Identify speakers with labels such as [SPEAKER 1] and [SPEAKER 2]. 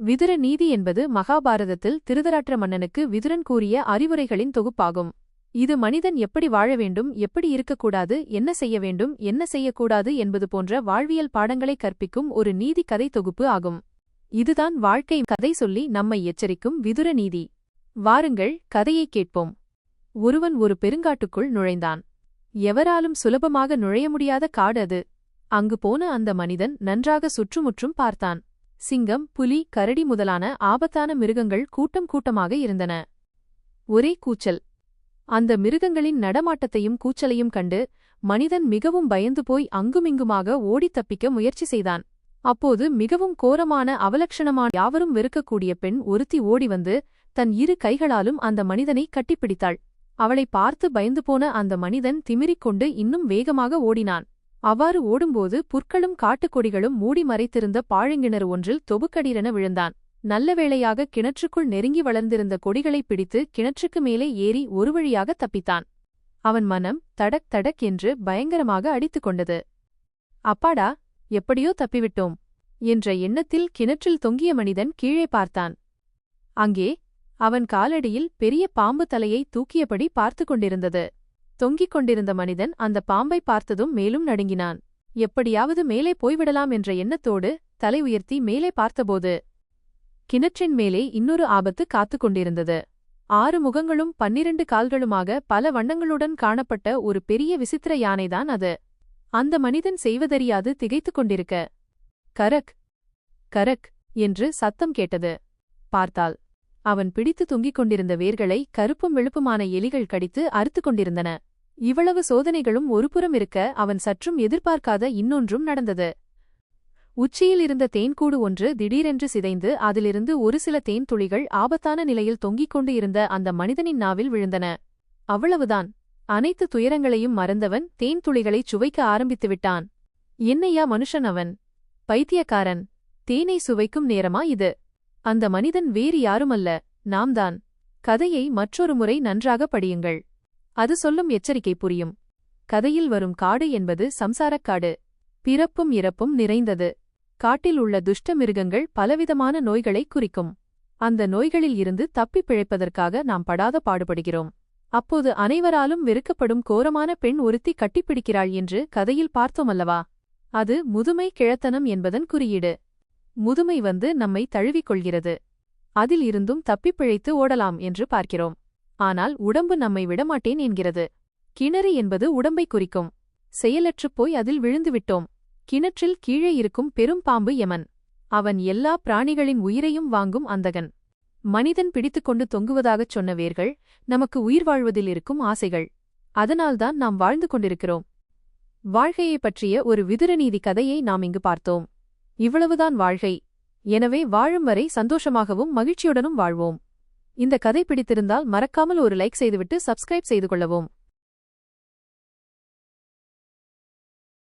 [SPEAKER 1] விதுர நீதி என்பது மகாபாரதத்தில் திருதராற்ற மன்னனுக்கு விதுரன் கூறிய அறிவுரைகளின் தொகுப்பாகும். இது மனிதன் எப்படி வாழ வேண்டும் எப்படி இருக்கக்கூடாது என்ன செய்ய வேண்டும் என்ன செய்யக்கூடாது என்பது போன்ற வாழ்வியல் பாடங்களை கற்பிக்கும் ஒரு நீதி கதை தொகுப்பு ஆகும். இதுதான் வாழ்க்கை கதை சொல்லி நம்மை எச்சரிக்கும் விதுர நீதி. வாருங்கள் கதையை கேட்போம். ஒருவன் ஒரு பெருங்காட்டுக்குள் நுழைந்தான். எவராலும் சுலபமாக நுழைய முடியாத காடு அது. அங்கு போன அந்த மனிதன் நன்றாக சுற்றுமுற்றும் பார்த்தான். சிங்கம் புலி கரடி முதலான ஆபத்தான மிருகங்கள் கூட்டம் கூட்டமாக இருந்தன. ஒரே கூச்சல். அந்த மிருகங்களின் நடமாட்டத்தையும் கூச்சலையும் கண்டு மனிதன் மிகவும் பயந்து போய் அங்குமிங்குமாக ஓடித் தப்பிக்க முயற்சி செய்தான். அப்போது மிகவும் கோரமான அவலட்சணமான யாவரும் வெறுக்கக்கூடிய பெண் ஒருத்தி ஓடி வந்து தன் இரு கைகளாலும் அந்த மனிதனை கட்டிப்பிடித்தாள். அவளை பார்த்து பயந்து போன அந்த மனிதன் திமிரிக் கொண்டு இன்னும் வேகமாக ஓடினான். அவ்வாறு ஓடும்போது புற்களும் காட்டுக்கொடிகளும் மூடி மறைத்திருந்த பாழங்கிணறு ஒன்றில் தொபுக்கடீரென விழுந்தான். நல்ல வேளையாக கிணற்றுக்குள் நெருங்கி வளர்ந்திருந்த கொடிகளைப் பிடித்து கிணற்றுக்கு மேலே ஏறி ஒரு வழியாக தப்பித்தான். அவன் மனம் தடக் தடக் என்று பயங்கரமாக அடித்துக் கொண்டது. அப்பாடா எப்படியோ தப்பிவிட்டோம் என்ற எண்ணத்தில் கிணற்றில் தொங்கிய மனிதன் கீழே பார்த்தான். அங்கே அவன் காலடியில் பெரிய பாம்பு தலையை தூக்கியபடி பார்த்து கொண்டிருந்தது. தொங்கிக் கொண்டிருந்த மனிதன் அந்த பாம்பை பார்த்ததும் மேலும் நடுங்கினான். எப்படியாவது மேலே போய்விடலாம் என்ற எண்ணத்தோடு தலை உயர்த்தி மேலே பார்த்தபோது கிணற்றின் மேலே இன்னொரு ஆபத்து காத்துக் கொண்டிருந்தது. ஆறு முகங்களும் பன்னிரண்டு கால்களுமாக பல வண்ணங்களுடன் காணப்பட்ட ஒரு பெரிய விசித்திர யானைதான் அது. அந்த மனிதன் செய்வதறியாது திகைத்துக் கொண்டிருக்க கரக் கரக் என்று சத்தம் கேட்டது. பார்த்தால் அவன் பிடித்து தொங்கிக் கொண்டிருந்த வேர்களை கருப்பும் வெளுப்புமான எலிகள் கடித்து அறுத்துக் கொண்டிருந்தன. இவ்வளவு சோதனைகளும் ஒருபுறம் இருக்க அவன் சற்றும் எதிர்பார்க்காத இன்னொன்றும் நடந்தது. உச்சியில் இருந்த தேன்கூடு ஒன்று திடீரென்று சிதைந்து அதிலிருந்து ஒரு சில தேன் துளிகள் ஆபத்தான நிலையில் தொங்கிக் கொண்டு இருந்த அந்த மனிதனின் நாவில் விழுந்தன. அவ்வளவுதான். அனைத்து துயரங்களையும் மறந்தவன் தேன் துளிகளைச் சுவைக்க ஆரம்பித்து விட்டான் என்னையா மனுஷன் அவன்? பைத்தியக்காரன். தேனை சுவைக்கும் நேரமா இது? அந்த மனிதன் வேறு யாருமல்ல. நாம்தான். கதையை மற்றொரு முறை நன்றாக படியுங்கள். அது சொல்லும் எச்சரிக்கை புரியும். கதையில் வரும் காடு என்பது சம்சாரக் காடு. பிறப்பும் இறப்பும் நிறைந்தது. காட்டில் உள்ள துஷ்ட மிருகங்கள் பலவிதமான நோய்களை குறிக்கும். அந்த நோய்களில் இருந்து தப்பிப் பிழைப்பதற்காக நாம் படாத பாடுபடுகிறோம். அப்போது அனைவராலும் வெறுக்கப்படும் கோரமான பெண் ஒருத்தி கட்டிப்பிடிக்கிறாள் என்று கதையில் பார்த்தோமல்லவா? அது முதுமை கிழத்தனம் என்பதன் குறியீடு. முதுமை வந்து நம்மை தழுவிக்கொள்கிறது அதில் இருந்தும் தப்பிப் பிழைத்து ஓடலாம் என்று பார்க்கிறோம். ஆனால் உடம்பு நம்மை விடமாட்டேன் என்கிறது. கிணறு என்பது உடம்பை குறிக்கும். செயலற்றுப் போய் அதில் விழுந்துவிட்டோம். கிணற்றில் கீழே இருக்கும் பெரும் பாம்பு யமன். அவன் எல்லா பிராணிகளின் உயிரையும் வாங்கும் அந்தகன். மனிதன் பிடித்துக்கொண்டு தொங்குவதாகச் சொன்ன வேர்கள் நமக்கு உயிர் வாழ்வதில் இருக்கும் ஆசைகள். அதனால்தான் நாம் வாழ்ந்து கொண்டிருக்கிறோம். வாழ்கையைப் பற்றிய ஒரு விதுரநீதி கதையை நாம் இங்கு பார்த்தோம். இவ்வளவுதான் வாழ்கை. எனவே வாழும் வரை சந்தோஷமாகவும் மகிழ்ச்சியுடனும் வாழ்வோம். இந்த கதை பிடித்திருந்தால் மறக்காமல் ஒரு லைக் செய்துவிட்டு சப்ஸ்கிரைப் செய்து கொள்ளவும்.